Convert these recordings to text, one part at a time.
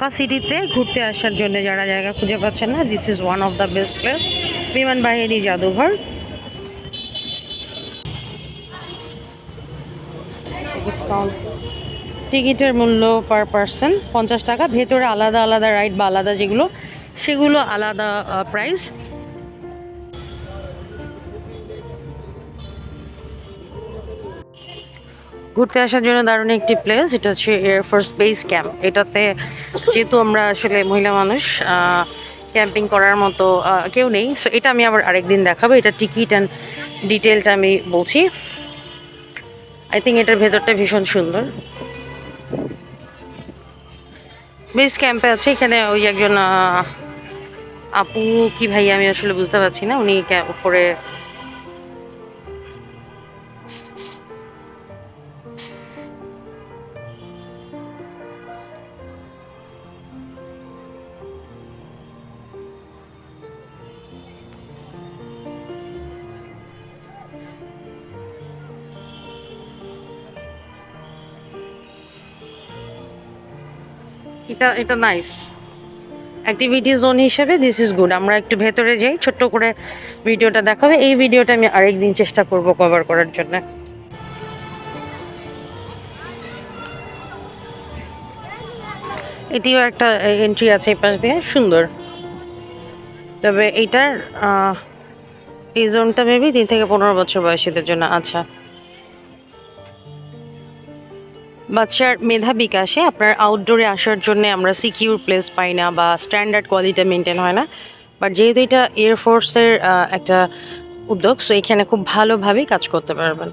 ঢাকা সিটিতে ঘুরতে আসার জন্য যারা জায়গা খুঁজে পাচ্ছেন না this is one of the best place বিমান বাহিনী জাদুঘর। টিকিটের মূল্য পার পার্সন পঞ্চাশ টাকা। ভেতরে আলাদা আলাদা রাইড বা আলাদা যেগুলো, সেগুলো আলাদা প্রাইস ঘুরতে আসার জন্য দারুণ একটি প্লেস এটা হচ্ছে এয়ারফোর্স বেস ক্যাম্প এটাতে যেহেতু আমরা আসলে মহিলা মানুষ ক্যাম্পিং করার মতো কেউ নেই। সো এটা আমি আবার আরেকদিন দেখাবো। এটা টিকিট অ্যান্ড ডিটেলটা আমি বলছি। আই থিঙ্ক এটার ভেতরটা ভীষণ সুন্দর। বেস ক্যাম্পে আছে। এখানে ওই একজন আপু কি ভাই আমি আসলে বুঝতে পারছি না। উনি উপরে এটা এটা নাইস অ্যাক্টিভিটি জোন হিসেবে দিস ইজ গুড আমরা একটু ভেতরে যাই, ছোট্ট করে ভিডিওটা দেখাবে। এই ভিডিওটা আমি আরেকদিন চেষ্টা করব কভার করার জন্য। এটিও একটা এন্ট্রি আছে এই পাশ দিয়ে। সুন্দর। তবে এইটার এই জোনটা মেবি তিন থেকে পনেরো বছর বয়সীদের জন্য আচ্ছা। বাচ্চার মেধা বিকাশে আপনার আউটডোরে আসার জন্য আমরা সিকিউর প্লেস পাই না বা স্ট্যান্ডার্ড কোয়ালিটি মেনটেন হয় না। বাট যেহেতু এটা এয়ারফোর্সের একটা উদ্যোগ সো এখানে খুব ভালোভাবেই কাজ করতে পারবেন।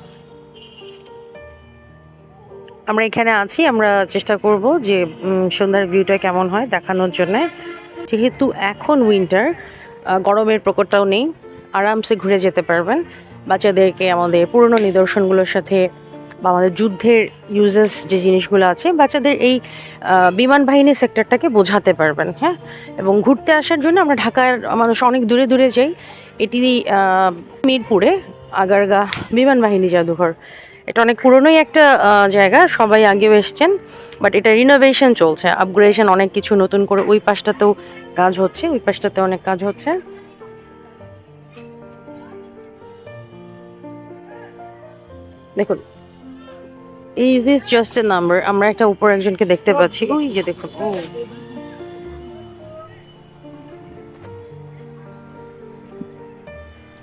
আমরা এখানে আছি, আমরা চেষ্টা করব যে সন্ধ্যার ভিউটা কেমন হয় দেখানোর জন্যে। যেহেতু এখন উইন্টার গরমের প্রকটটাও নেই, আরামসে ঘুরে যেতে পারবেন। বাচ্চাদেরকে আমাদের পুরনো নিদর্শনগুলোর সাথে বা আমাদের যুদ্ধের ইউজেস যে জিনিসগুলো আছে, বাচ্চাদের এই বিমান বাহিনী সেক্টরটাকে বোঝাতে পারবেন হ্যাঁ? এবং ঘুরতে আসার জন্য আমরা ঢাকার মানুষ অনেক দূরে দূরে যাই। এটি মিরপুরে আগারগা বিমান বাহিনী জাদুঘর। এটা অনেক পুরনোই একটা জায়গা, সবাই আগেও এসছেন বাট এটা রিনোভেশন চলছে। আপগ্রেডেশন অনেক কিছু নতুন করে ওই পাশটাতেও কাজ হচ্ছে, ওই পাশটাতে অনেক কাজ হচ্ছে। দেখুন is is just a number আমরা একটা উপর একজনকে দেখতে পাচ্ছি। ওই যে দেখুন। ও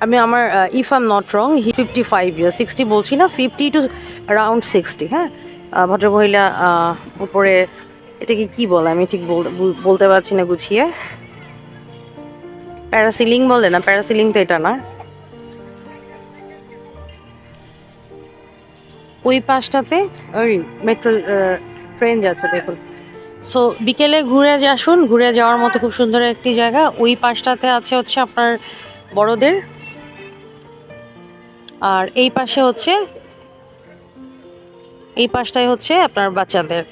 আমি আমার if am not wrong he fifty five year sixty বলছি না ফিফটি টু অ্যারাউন্ড সিক্সটি হ্যাঁ? ভদ্রমহিলা উপরে এটাকে কি বলে? আমি ঠিক বলতে পারছি না গুছিয়ে। প্যারাসিলিং বলে না? প্যারাসিলিং তো এটা না। ওই পাশটাতে ওই মেট্রো ট্রেন যাচ্ছে, দেখুন। সো বিকেলে ঘুরে আসুন, ঘুরে যাওয়ার মতো খুব সুন্দর একটি জায়গা। ওই পাশটাতে আছে হচ্ছে আপনার বড়দের। আর এই পাশে হচ্ছে, এই পাশটাই হচ্ছে আপনার বাচ্চাদের।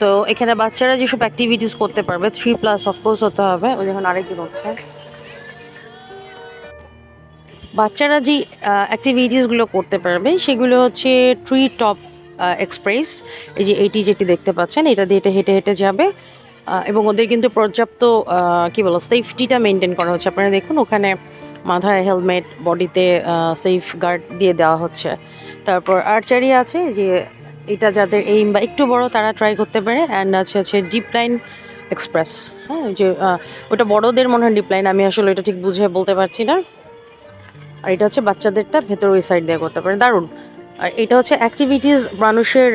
তো, এখানে বাচ্চারা যেসব অ্যাক্টিভিটিস করতে পারবে থ্রি প্লাস অফকোর্স হতে হবে। ওই যখন আরেকজন হচ্ছে। বাচ্চারা যে অ্যাক্টিভিটিসগুলো করতে পারবে, সেগুলো হচ্ছে ট্রি টপ এক্সপ্রেস এই যে এইটি যেটি দেখতে পাচ্ছেন, এটা দিয়ে এটা হেঁটে হেঁটে যাবে। এবং ওদের কিন্তু পর্যাপ্ত কি বলো সেফটিটা মেনটেন করা হচ্ছে। আপনারা দেখুন, ওখানে মাথায় হেলমেট বডিতে সেফ গার্ড দিয়ে দেওয়া হচ্ছে। তারপর আর্চারি আছে, যে এটা যাদের এইম বা একটু বড়, তারা ট্রাই করতে পারে। অ্যান্ড আছে হচ্ছে ডিপ লাইন এক্সপ্রেস হ্যাঁ যে ওটা বড়দের মনে হয় ডিপ লাইন আমি আসলে এটা ঠিক বুঝে বলতে পারছি না। আর এটা হচ্ছে বাচ্চাদেরটা ভেতর ওই সাইড দিয়ে করতে পারে। দারুণ। আর এটা হচ্ছে অ্যাক্টিভিটিস মানুষের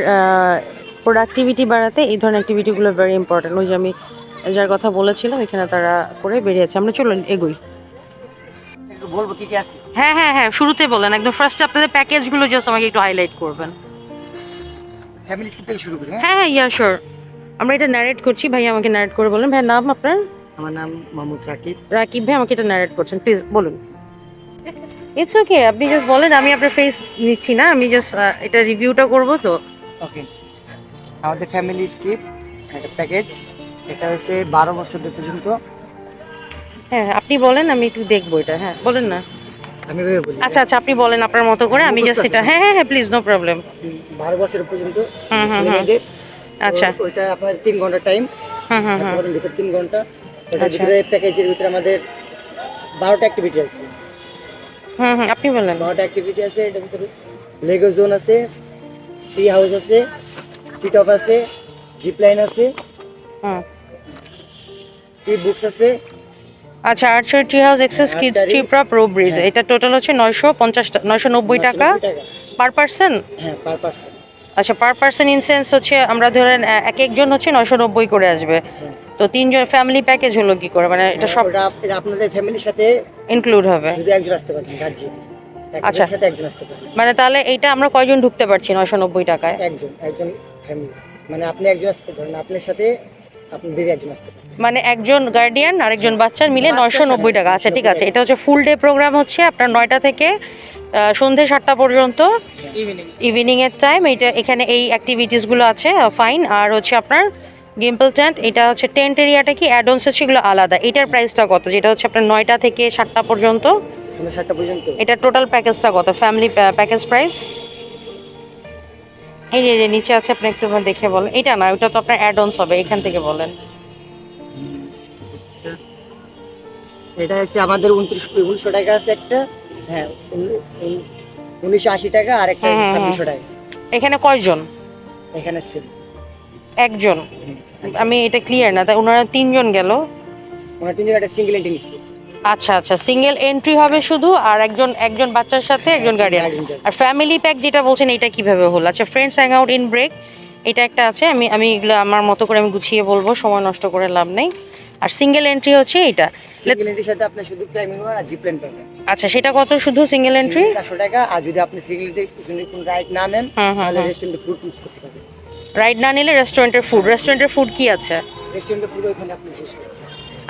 প্রোডাক্টিভিটি বাড়াতে এই ধরনের অ্যাক্টিভিটিগুলো ভেরি ইম্পর্টেন্ট ওই যে আমি যার কথা বলেছিলাম এখানে তারা করে বেরিয়েছে। আমরা চলুন এগোই। বলব কি কি আছে? হ্যাঁ হ্যাঁ হ্যাঁ শুরুতে বলেন একদম। ফার্স্টে আপনাদের প্যাকেজগুলো জাস্ট আমাকে একটু হাইলাইট করবেন। ফ্যামিলি স্কিপ থেকে শুরু করি হ্যাঁ? হ্যাঁ হ্যাঁ ইয়া শিওর আমরা এটা ন্যারেট করছি। ভাই আমাকে ন্যারেট করে বলেন। ভাই নাম আপনার? আমার নাম মাহমুদ রাকিব। রাকিব ভাই আমাকে এটা ন্যারেট করছেন। প্লিজ বলুন। ইটস ওকে আপনি জাস্ট বলেন আমি আপনার ফেস নিচ্ছি না আমি জাস্ট এটা রিভিউটা করব তো। ওকে আমাদের ফ্যামিলি স্কিপ একটা প্যাকেজ এটা হচ্ছে বারো বছর পর্যন্ত। হ্যাঁ আপনি বলেন আমি একটু দেখব এটা হ্যাঁ বলেন না। আমি বলি আচ্ছা আচ্ছা আপনি বলেন আপনার মতো করে আমি জাস্ট এটা হ্যাঁ হ্যাঁ হ্যাঁ প্লিজ নো প্রবলেম বারো বছর পর্যন্ত আচ্ছা। ওইটা আপনার তিন ঘণ্টা টাইম হুম হুম ভিতরে তিন ঘণ্টা। এটার আচ্ছা। ভিতরে প্যাকেজের ভিতরে আমাদের বারোটা অ্যাক্টিভিটি আছে। হুম হুম আপনি বললেন নট অ্যাক্টিভিটি আছে এটার ভিতরে লেগো জোন আছে টি হাউস আছে টি টপ আছে জিপ লাইন আছে হুম। টি বুকস আছে। আচ্ছা archer tree house access kids archery- ট্রিপরা রো ব্রিজ। এটা টোটাল হচ্ছে নয়শো পঞ্চাশ নয়শো নব্বই টাকা? 990 টাকা। পার পার্সন হ্যাঁ পার পার্সন আচ্ছা পার পার্সন ইনসেন্স হচ্ছে আমরা ধরেন এক একজন হচ্ছে নশো নব্বই করে আসবে। তো তিনজন ফ্যামিলি প্যাকেজ হলো কি করে? মানে এটা সব আপনাদের ফ্যামিলির সাথে ইনক্লুড হবে। শুধু একজন আসতে পারবেন গার্জিয়ান আচ্ছা। সাথে একজন আসতে পারবেন মানে তাহলে এইটা আমরা কয়জন ঢুকতে পারছি নশো নব্বই টাকায়? একজন একজন ফ্যামিলি মানে আপনি একজন আসতে ধরেন আপনার সাথে মানে একজন গার্ডিয়ান আর একজন বাচ্চার মিলে নয়শো নব্বই টাকা। আচ্ছা ঠিক আছে এটা হচ্ছে ফুল ডে প্রোগ্রাম হচ্ছে আপনার নয়টা থেকে সন্ধে সাতটা পর্যন্ত। ইভিনিং ইভিনিং এর টাইম এটা এখানে এই অ্যাক্টিভিটিসগুলো আছে ফাইন আর হচ্ছে আপনার গেম্পল টেন্ট এটা হচ্ছে টেন্ট এরিয়াটা কি? অ্যাডন্স আছে এগুলো আলাদা। এটার প্রাইসটা কত? যেটা হচ্ছে আপনার নয়টা থেকে সাতটা পর্যন্ত। সাতটা পর্যন্ত? এটা টোটাল প্যাকেজটা কত? ফ্যামিলি প্যাকেজ প্রাইস এই যে যে নিচে আছে আপনি একটু দেখে বলেন। এটা না ওটা তো আপনার অ্যাডন্স হবে এখান থেকে বলেন। এটা হচ্ছে আমাদের উনত্রিশ উনিশশো টাকা আছে একটা। হ্যাঁ উন- উন- উনিশশো আশি টাকা আর একটা হুম, হুম। ছাব্বিশশো টাকা। এখানে কয়জন? এখানে একজন। আমি এটা ক্লিয়ার না তাই ওনারা তিনজন গেল। ওনার তিনজন একটা সিঙ্গেল এন্ট্রি নিচ্ছে আচ্ছা আচ্ছা সিঙ্গেল এন্ট্রি হবে শুধু আর একজন একজন বাচ্চার সাথে একজন গার্ডিয়ান আর ফ্যামিলি প্যাক যেটা বলছেন এটা কীভাবে হলো? আচ্ছা friends hang out in break এটা একটা আছে আমি আমি এগুলো আমার মতো করে আমি গুছিয়ে বলব সময় নষ্ট করে লাভ নেই। আর সিঙ্গেল এন্ট্রি হচ্ছে এটা সিঙ্গেল এন্ট্রির সাথে আপনি শুধু ক্লাইম্বিং আর জিপ লাইন পাবেন। আচ্ছা সেটা কত শুধু সিঙ্গেল এন্ট্রি টাকা আর যদি আপনি সিঙ্গেল যদি কোনো রাইড না নেন হুম হুম তাহলে রেস্টুরেন্টে ফুড ইউজ করতে পারবেন। রাইড না নিলে রেস্টুরেন্টের ফুড রেস্টুরেন্টের ফুড কি আছে? রেস্টুরেন্টে ফুড ওইখানে আপনি শেষ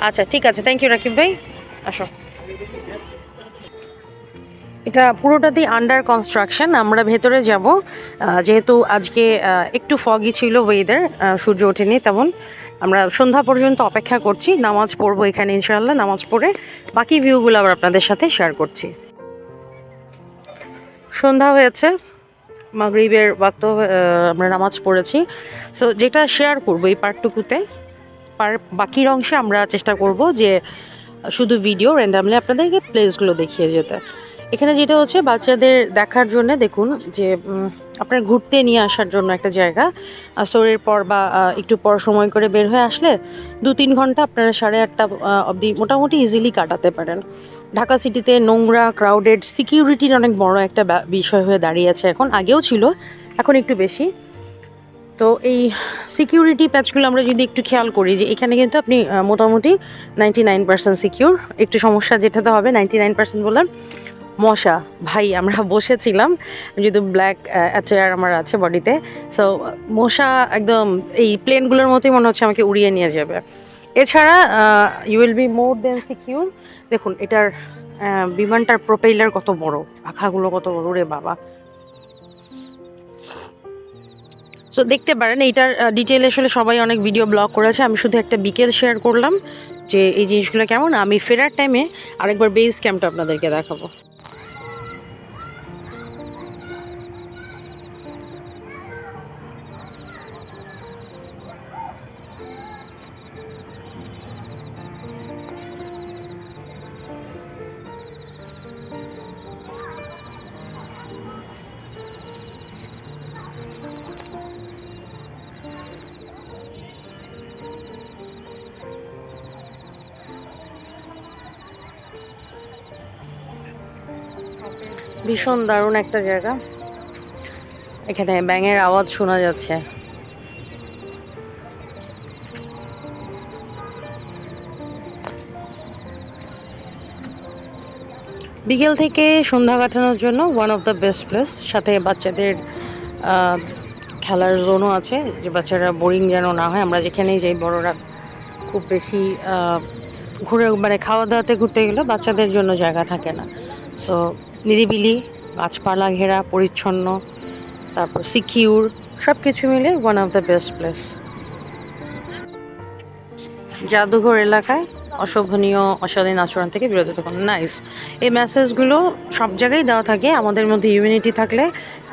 আচ্ছা ঠিক আছে থ্যাংক ইউ রাকিব ভাই। আসো। এটা পুরোটাতেই আন্ডার কনস্ট্রাকশন আমরা ভেতরে যাব। যেহেতু আজকে একটু ফগি ছিল ওয়েদার সূর্য ওঠেনি তেমন। আমরা সন্ধ্যা পর্যন্ত অপেক্ষা করছি নামাজ পড়ব এখানে ইনশাআল্লাহ নামাজ পড়ে বাকি ভিউগুলো আবার আপনাদের সাথে শেয়ার করছি। সন্ধ্যা হয়েছে মাগরিবের আহ, আমরা নামাজ পড়েছি। সো যেটা শেয়ার করব এই পার্টটুকুতে পার বাকির অংশে আমরা চেষ্টা করব যে শুধু ভিডিও র্যান্ডামলি আপনাদেরকে প্লেসগুলো দেখিয়ে যেতে। এখানে যেটা হচ্ছে, বাচ্চাদের দেখার জন্য দেখুন যে আপনার ঘুরতে নিয়ে আসার জন্য একটা জায়গা। আসরের পর বা একটু পর সময় করে বের হয়ে আসলে দু তিন ঘণ্টা আপনারা সাড়ে আটটা অবধি মোটামুটি ইজিলি কাটাতে পারেন। ঢাকা সিটিতে নোংরা ক্রাউডেড সিকিউরিটির অনেক বড় একটা বিষয় হয়ে দাঁড়িয়েছে এখন। আগেও ছিল, এখন একটু বেশি। তো এই সিকিউরিটি প্যাচগুলো আমরা যদি একটু খেয়াল করি যে এখানে কিন্তু আপনি মোটামুটি নাইনটি নাইন পার্সেন্ট সিকিউর একটু সমস্যা যেটাতে হবে নাইনটি নাইন পার্সেন্ট বললাম, মশা। ভাই, আমরা বসেছিলাম, যেহেতু ব্ল্যাক চেয়ার আমার আছে বডিতে সো মশা একদম এই প্লেনগুলোর মতোই মনে হচ্ছে আমাকে উড়িয়ে নিয়ে যাবে। এছাড়া you will be more then secure দেখুন, এটার বিমানটার প্রোপেলার কত বড়? পাখাগুলো কত বড়? রে বাবা। সো দেখতে পারেন, এইটার ডিটেল আসলে সবাই অনেক ভিডিও ব্লগ করেছে। আমি শুধু একটা বিকেল শেয়ার করলাম যে, এই জিনিসগুলো কেমন। আমি ফেরার টাইমে আরেকবার বেস ক্যাম্পটা আপনাদেরকে দেখাবো। ভীষণ দারুণ একটা জায়গা। এখানে ব্যাঙের আওয়াজ শোনা যাচ্ছে। বিকেল থেকে সন্ধ্যা কাটানোর জন্য one of the best place সাথে বাচ্চাদের খেলার জোনও আছে। যে বাচ্চারা বোরিং যেন না হয়, আমরা যেখানেই যাই, বড়রা খুব বেশি ঘুরে মানে খাওয়া দাওয়াতে ঘুরতে গেলে বাচ্চাদের জন্য জায়গা থাকে না। সো নিরিবিলি, গাছপালা ঘেরা, পরিচ্ছন্ন, তারপর সিকিউর সব কিছু মিলে one of the best place জাদুঘর এলাকায় অশোভনীয় অশালীন আচরণ থেকে বিরত থাকুন। নাইস এই মেসেজগুলো সব জায়গায় দেওয়া থাকে। আমাদের মধ্যে ইউনিটি থাকলে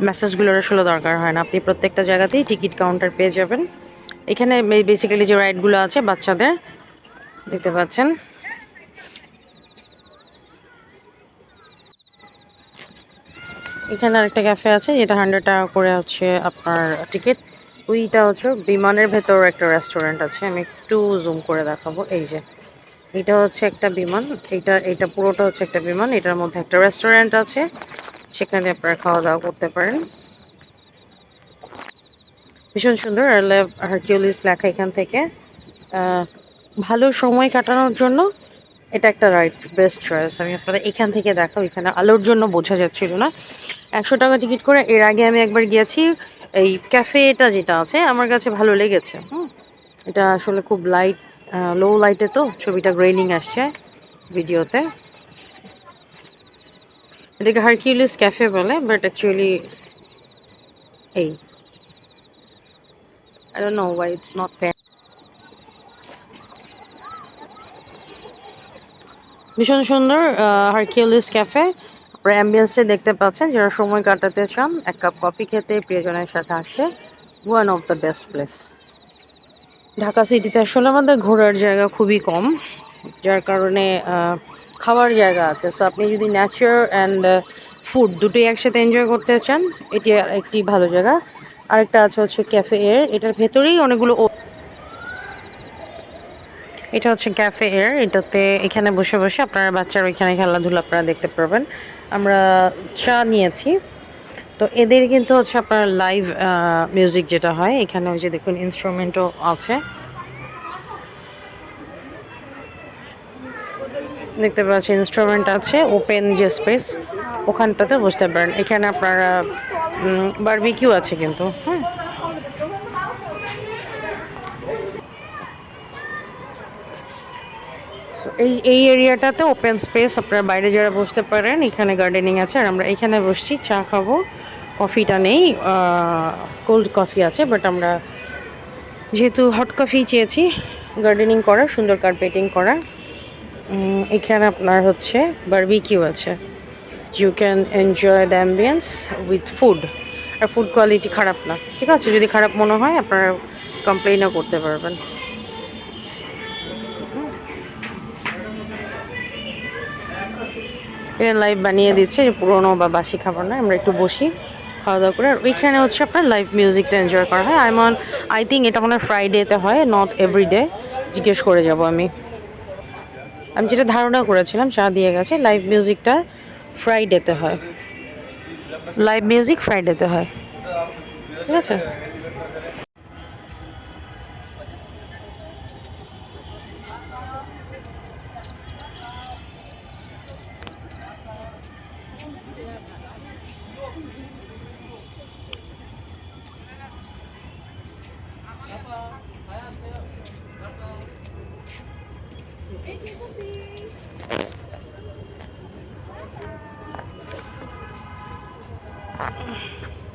মেসেজগুলোর আসলে দরকার হয় না। আপনি প্রত্যেকটা জায়গাতেই টিকিট কাউন্টার পেয়ে যাবেন। এখানে বেসিক্যালি যে রাইডগুলো আছে বাচ্চাদের, দেখতে পাচ্ছেন। এখানে আরেকটা ক্যাফে আছে যেটা হান্ড্রেড টাকা করে হচ্ছে আপনার টিকিট ওইটা হচ্ছে বিমানের ভেতর একটা রেস্টুরেন্ট আছে, আমি একটু জুম করে দেখাবো, এই যে। এটা হচ্ছে একটা বিমান, এটা এটা পুরোটা হচ্ছে একটা বিমান, এটার মধ্যে একটা রেস্টুরেন্ট আছে, সেখানে আপনারা খাওয়া দাওয়া করতে পারেন। ভীষণ সুন্দর আর হারকিউলিস লেখা এখান থেকে। ভালো সময় কাটানোর জন্য এটা একটা রাইট বেস্ট চয়েস আমি আপনারা এখান থেকে দেখাও এখানে আলোর জন্য বোঝা যাচ্ছিল না। একশো টাকা টিকিট করে এর আগে আমি একবার গিয়েছি, এই ক্যাফেটা যেটা আছে, আমার কাছে ভালো লেগেছে। হুম, এটা আসলে খুব লাইট লো লাইটে তো, ছবিটা গ্রেনিং আসছে ভিডিওতে। এটাকে হারকিউলিস ক্যাফে বলে বাট অ্যাকচুয়ালি এই। I don't know why it's not there. ভীষণ সুন্দর হারকিউলিস ক্যাফে আপনারা অ্যাম্বিয়েন্সটা দেখতে পাচ্ছেন, যারা সময় কাটাতে চান, এক কাপ কফি খেতে প্রিয়জনের সাথে আসে। One of the best place Dhaka সিটিতে আসলে আমাদের ঘোরার জায়গা খুবই কম, যার কারণে খাওয়ার জায়গা আছে। সো আপনি যদি ন্যাচার অ্যান্ড ফুড দুটোই একসাথে এনজয় করতে চান, এটি একটি ভালো জায়গা। আরেকটা আছে হচ্ছে ক্যাফে এর এটার ভেতরেই অনেকগুলো এটা হচ্ছে ক্যাফে এর এটাতে এখানে বসে বসে আপনারা বাচ্চারা ওইখানে খেলাধুলা আপনারা দেখতে পারবেন। আমরা চা নিয়েছি। তো এদের কিন্তু হচ্ছে আপনার লাইভ মিউজিক যেটা হয়, এখানে ওই যে দেখুন ইনস্ট্রুমেন্টও আছে। দেখতে পাচ্ছি ইনস্ট্রুমেন্ট আছে ওপেন যে স্পেস ওখানটাতে বসতে পারেন। এখানে আপনারা বারবিকিউ আছে কিন্তু হ্যাঁ এই এই এরিয়াটাতে ওপেন স্পেস আপনারা বাইরে যারা বসতে পারেন, এখানে গার্ডেনিং আছে, আর আমরা এখানে বসছি, চা খাব কফিটা নেই কোল্ড কফি আছে বাট আমরা যেহেতু হট কফি চেয়েছি গার্ডেনিং করা, সুন্দর কার্পেটিং করা। এখানে আপনার হচ্ছে বারবিকিউ আছে। You can enjoy the ambience with food R food quality খারাপ না, ঠিক আছে? যদি খারাপ মনে হয়, আপনারা কমপ্লেনও করতে পারবেন। এটা লাইভ বানিয়ে দিচ্ছে যে পুরোনো বা বাসি খাবার না আমরা একটু বসি খাওয়া দাওয়া করে, আর ওইখানে হচ্ছে আপনার লাইভ মিউজিকটা এনজয় করা হয়। আইমন আই থিঙ্ক এটা মনে হয় ফ্রাইডেতে হয় নট এভরিডে জিজ্ঞেস করে যাব আমি। আমি যেটা ধারণা করেছিলাম চা দিয়ে গেছে লাইভ মিউজিকটা ফ্রাইডেতে হয়। লাইভ মিউজিক ফ্রাইডেতে হয়। ঠিক আছে?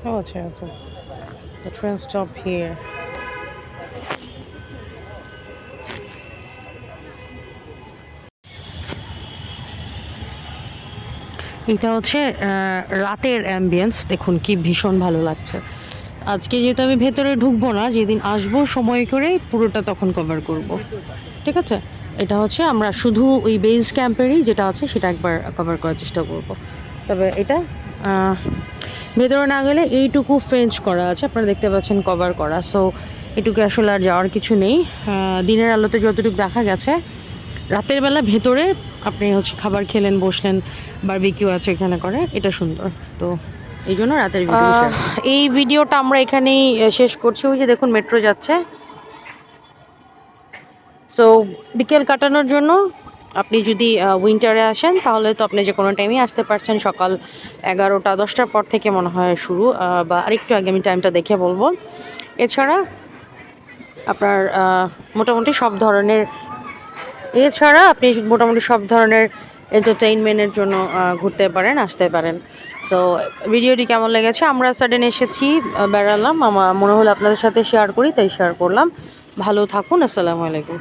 Oh, আচ্ছা আচ্ছা The train stop here. এটা হচ্ছে রাতের অ্যাম্বিয়েন্স দেখুন কি ভীষণ ভালো লাগছে। আজকে যেহেতু আমি ভেতরে ঢুকবো না যেদিন আসব সময় করে পুরোটা তখন কভার করব। ঠিক আছে? এটা হচ্ছে আমরা শুধু ওই বেস ক্যাম্পেরই যেটা আছে সেটা একবার কভার করার চেষ্টা করব। তবে এটা ভেতরে না গেলে এইটুকু ফেঞ্চ করা আছে। আপনারা দেখতে পাচ্ছেন কভার করা। সো এটুকু আসলে আর যাওয়ার কিছু নেই। দিনের আলোতে যতটুকু দেখা গেছে রাতের বেলা ভেতরে আপনি হচ্ছে খাবার খেলেন বসলেন বারবিকিউ আছে এখানে করে এটা সুন্দর। তো এই জন্য রাতের ভিডিও এই ভিডিওটা আমরা এখানেই শেষ করছি। ওই যে দেখুন মেট্রো যাচ্ছে। সো বিকেল কাটানোর জন্য আপনি যদি উইন্টারে আসেন, তাহলে তো আপনি যে কোনো টাইমে আসতে পারছেন। সকাল এগারোটা, দশটার পর থেকে মনে হয় শুরু বা আরেকটু আগে আমি টাইমটা দেখে বলব। এছাড়া আপনার মোটামুটি সব ধরনের, এছাড়া আপনি মোটামুটি সব ধরনের এন্টারটেইনমেন্টের জন্য ঘুরতে পারেন, আসতে পারেন। সো ভিডিওটি কেমন লেগেছে? আমরা সাডেন এসেছি বেড়ালাম। আমার মনে হলো আপনাদের সাথে শেয়ার করি, তাই শেয়ার করলাম। ভালো থাকুন, আসসালামু আলাইকুম।